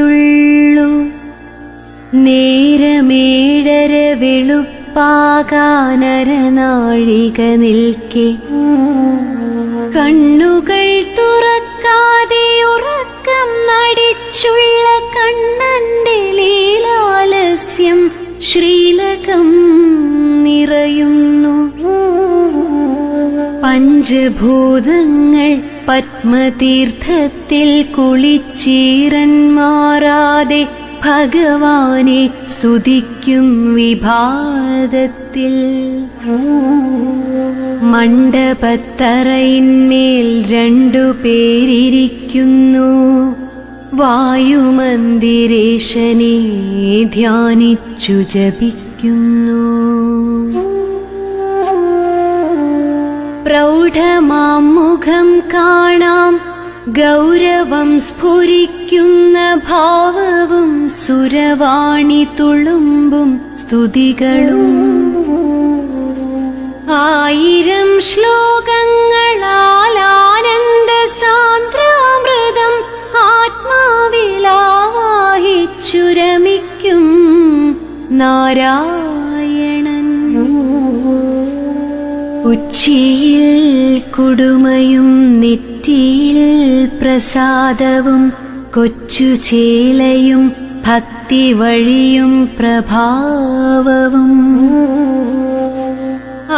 തന്നെയുള്ളു നേരമേഴര വെളുപ്പാകാനരനാഴിക നിൽക്കെ. കണ്ണുകൾ തുറക്കാതെ ഉറക്കം നടിച്ചുള്ള കണ്ണന്റെ ലീലാലസ്യം ശ്രീലകം നിറയുന്നു. പഞ്ചഭൂതങ്ങൾ പത്മതീർത്ഥത്തിൽ കുളിച്ചീരന്മാറാതെ ഭഗവാനെ സ്തുതിക്കും വിഭാതത്തിൽ. മണ്ഡപത്തറയിന്മേൽ രണ്ടു പേരിരിക്കുന്നു. വായുമന്ദിരേശനെ ധ്യാനിച്ചു ജപിക്കുന്നു. പ്രൗഢമാം മുഖം കാണാം. ഗൗരവം സ്ഫുരിക്കുന്ന ഭാവവും സുരവാണി തുളുമ്പും സ്തുതികളും. ആയിരം ശ്ലോകങ്ങളാൽ ആനന്ദ സാന്ദ്രാമൃതം ആത്മാവിലാഹിച്ചുരമിക്കും നാരായണൻ ഉച്ചിയിൽ കുടുമയും നെറ്റിയിൽ പ്രസാദവും കൊച്ചു ചേലയും ഭക്തി വഴിയും പ്രഭാവവും.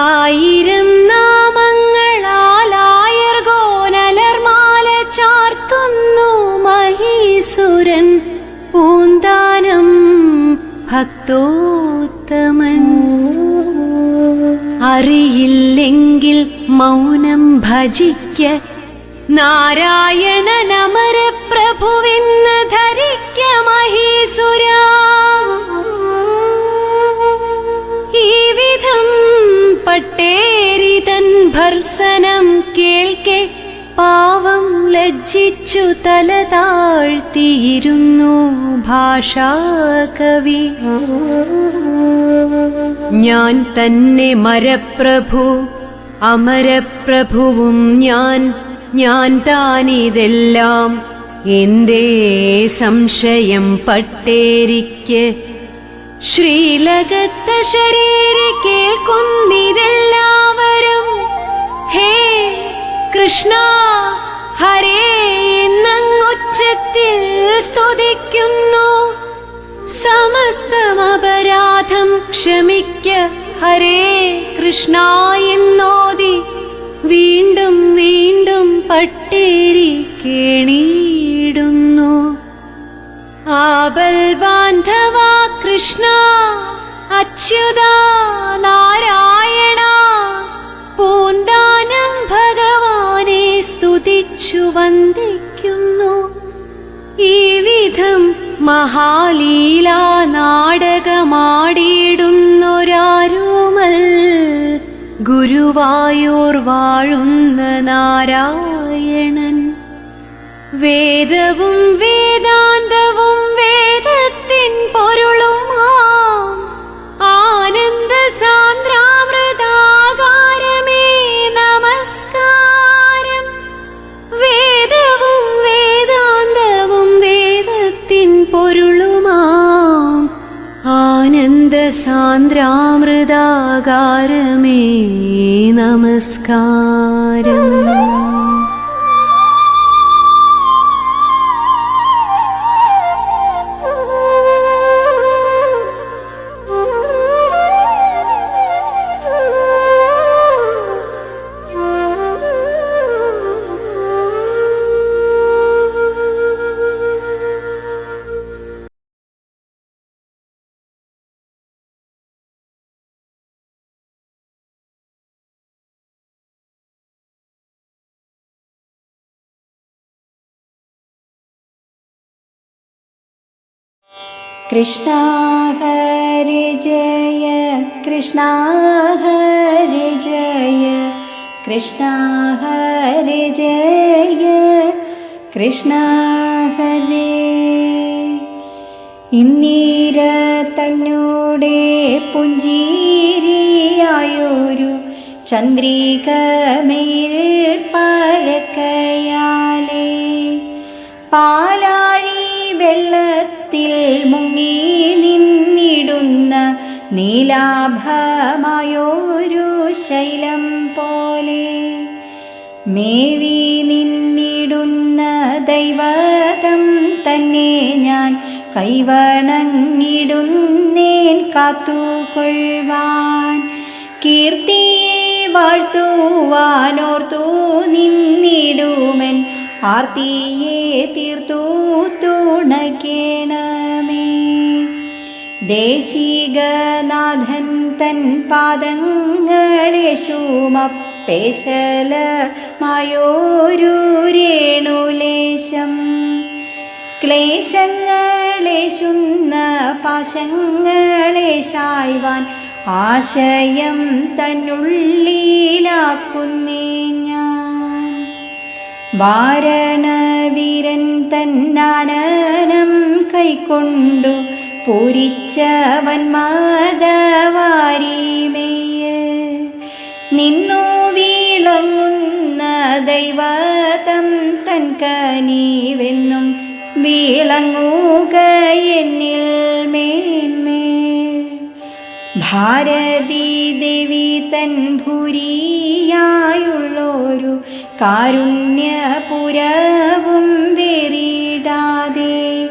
ആയിരം നാമങ്ങളാലായർഗോനലർമാല ചാർത്തുന്നു മഹീസുരൻ പൂന്താനം ഭക്തോത്തമൻ. അറിയില്ലെങ്കിൽ മൗനം ഭജിക്ക. നാരായണ നമര പ്രഭുവിന്ന് ധരിക്ക മഹീസുര. ഈ വിധം പട്ടേരി തൻ ഭർസനം കേൾക്കെ പാവം ലജ്ജിച്ചു തല താഴ്ത്തിയിരുന്നു ഭാഷാകവി ഞാൻ തന്നെ മരപ്രഭു അമരപ്രഭുവും ഞാൻ ഞാൻ താനിതെല്ലാം. എന്തേ സംശയം പട്ടേരിക്ക്? ശ്രീലകത്ത ശരീരി കേൾക്കുന്നിതെല്ലാവരും ഹേ കൃഷ്ണ ഹരേ നങ്ങൊച്ചത്തിൽ സ്തുതിക്കുന്നു. സമസ്തമപരാധം ക്ഷമിക്ക ഹരേ കൃഷ്ണ എന്നോതി. വീണ്ടും വീണ്ടും പട്ടേരി കേണിയിടുന്നു. ആബൽ ബാന്ധവ കൃഷ്ണ അച്യുത നാരായണ. പൂന്താനം ഭഗവാനെ സ്തുതിച്ചു വന്ദിക്കുന്നു. ഈ വിധം മഹാലീല നാടകമാടിയിടുന്നൊരാരുമൽ ഗുരുവായൂർ വാഴുന്ന നാരായണൻ. വേദവും വേദാന്തവും വേദത്തിൻ പൊരുളുമാം നമസ്കാരം. കൃഷ്ണ ഹരി ജയ കൃഷ്ണ ഹരി ജയ കൃഷ്ണ ഹരി ജയ കൃഷ്ണ ഹരി. ഇന്നീര തന്നോടെ പുഞ്ചീരിയായൊരു ചന്ദ്രികമേൽ പഴക്കയാലേ നീലാഭമായൊരു ശൈലം പോലെ മേവി നിന്നിടുന്ന ദൈവതം തന്നെ ഞാൻ കൈവണങ്ങിടുന്നേൻ കാത്തുകൊള്ളുവാൻ. കീർത്തിയെ വാഴ്ത്തുവാനോർത്തു നിന്നിടുമൻ. ആർത്തിയെ തീർത്തു തുണക്കേണമേ ദേശികനാഥൻ തൻ പാദങ്ങളെ ശൂമപ്പേശലമായോരു രേണുലേശം ക്ലേശങ്ങളെ ശുന്ന പാശങ്ങളെ ശായ്വാൻ ആശയം തന്നുള്ളിലാക്കുന്നേ ഞാൻ വാരണവീരൻ തന്നാനനം കൈക്കൊണ്ടു പൂരിച്ചവൻ മാധവാരിമേയ്. നിന്നു വീളങ്ങുന്ന ദൈവതം തൻ കനീവെന്നും വീളങ്ങുക എന്നിൽ മേന്മേൽ. ഭാരതീ ദേവി തൻ ഭൂരിയായുള്ളൊരു കാരുണ്യപുരവും വേറിടാതെ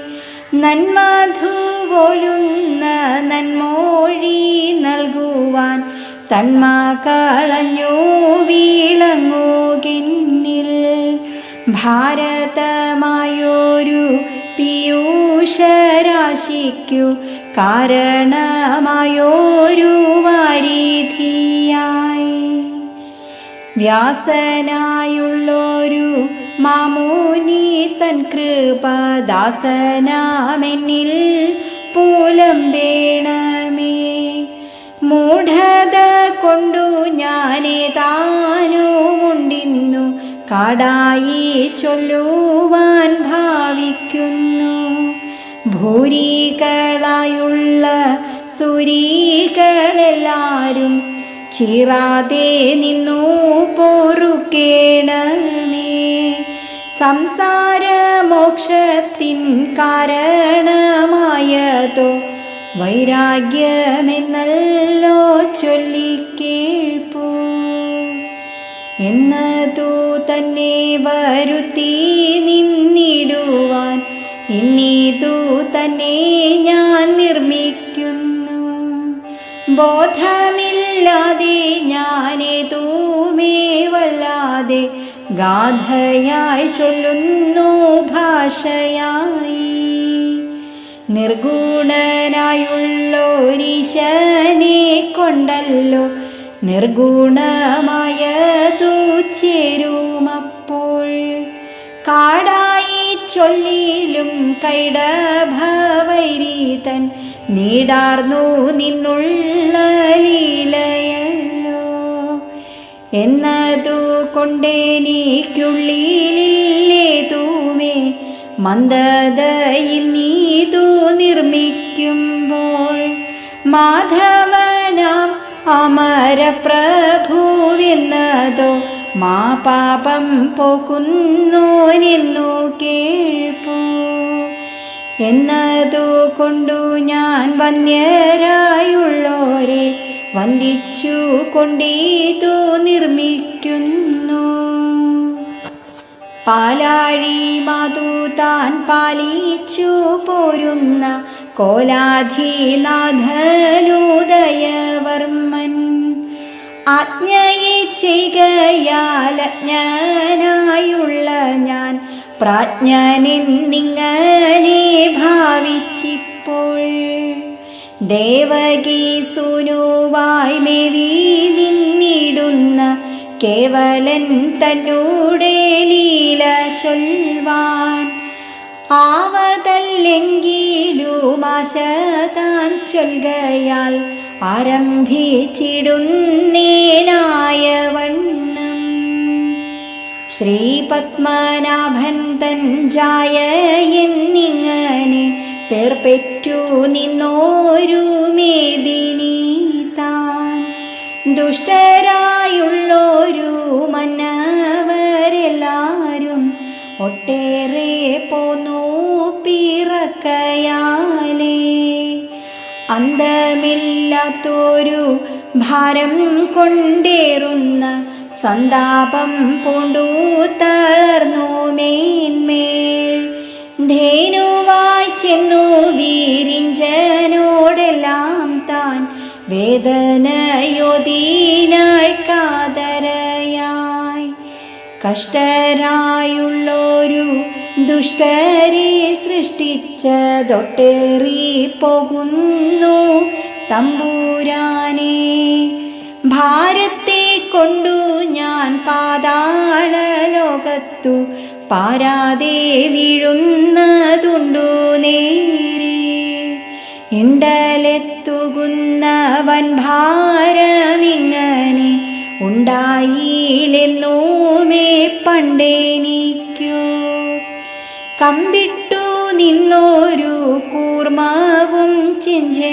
നന്മധുപോലുന്ന നന്മോഴി നൽകുവാൻ തന്മ കളഞ്ഞു വീളങ്ങുകിന്നിൽ. ഭാരതമായൊരു പീയൂഷരാശിക്കു കാരണമായൊരു വാരിധിയായി. വ്യാസനായുള്ളൊരു മാമോനി തൻ കൃപദാസനാമെന്നിൽ പൂലംബേണമേ മൂഢത കൊണ്ടു ഞാനേതാനുമുണ്ടിന്നു. കാടായി ചൊല്ലുവാൻ ഭാവിക്കുന്നു. ഭൂരികളായുള്ള സുരീകളെല്ലാരും ചീറാതെ നിന്നു പൊറുക്കേണമേ. സംസാരമോക്ഷത്തിൻ കാരണമായതോ? വൈരാഗ്യമെന്നല്ലോ ചൊല്ലിക്കേൾപ്പൂ എന്നതു തന്നെ വരുത്തി നിന്നിടുവാൻ ഇന്നിതു തന്നെ ഞാൻ നിർമ്മിക്കുന്നു. ബോധമില്ലാതെ ഗാഥയായി ചൊല്ലുന്നു ഭാഷയായി. നിർഗുണനായുള്ളോരീശനെ കൊണ്ടല്ലോ നിർഗുണമായ ചേരുമപ്പോൾ കാടായി ചൊല്ലിലും കൈടഭവൈരീതൻ നീടാർന്നു നിന്നുള്ള ലീലയല്ലോ എന്നതു കൊണ്ടെനിക്കുള്ളിലേതുമേ മന്ദതയിൽ നീതു നിർമ്മിക്കുമ്പോൾ മാധവനാം അമരപ്രഭുവെന്നതോ മാ പാപം പോകുന്നോനെന്നു കേൾപ്പൂ. എന്നതു കൊണ്ടു ഞാൻ വന്യരായുള്ളോരെ വന്ദിച്ചു കൊണ്ടീതു നിർമ്മിക്കുന്നു. പാലാഴി മാതു താൻ പാലിച്ചു പോരുന്ന കോലാധിനാഥനുദയവർമ്മൻ. ആജ്ഞയെ ചെയ്കയാലജ്ഞനായുള്ള ഞാൻ പ്രാജ്ഞനെന്നിങ്ങനെ ഭാവിച്ചിപ്പോൾ ദേവകി സുനുവായി മേവി നിന്നിടുന്ന കേവലൻ തന്നൂടെ ലീല ചൊൽവാൻ. ആവതല്ലെങ്കിലും ആശ താൻ ചൊൽകയാൽ ആരംഭിച്ചിടുന്നേനായ വണ്ണം. ശ്രീപത്മനാഭൻ തൻ ജായ എന്നിങ്ങനെ പേർപ്പെറ്റു നിന്നോരു മേദിനി താൻ. ദുഷ്ടരായുള്ളോരു മന്നവരെല്ലാരും ഒട്ടേറെ പോന്നു പിറക്കയാലേ. അന്തമില്ലാത്തോരു ഭാരം കൊണ്ടേറുന്ന സന്താപം പൂണ്ടു തളർന്നു മേന്മേൽ. ധേനുവായി ചെന്നു വീരിഞ്ചനോടെല്ലാം താൻ വേദനയോദീനാൾ കാതരയായി. കഷ്ടരായുള്ളൊരു ദുഷ്ടരെ സൃഷ്ടിച്ചതൊട്ടേറി പോകുന്നു തമ്പൂരാനെ. ഭാരത്തെ കൊണ്ടു ഞാൻ പാതാള ലോകത്തു പാരാതെ വീഴുന്നതുണ്ടു നേരെ? ഇണ്ടലെത്തുകുന്നവൻ ഭാരമിങ്ങനെ ഉണ്ടായില്ലെന്നോമേ പണ്ടേനിക്കോ കമ്പിട്ടു നിന്നോരു കൂർമാവും ചെഞ്ചെ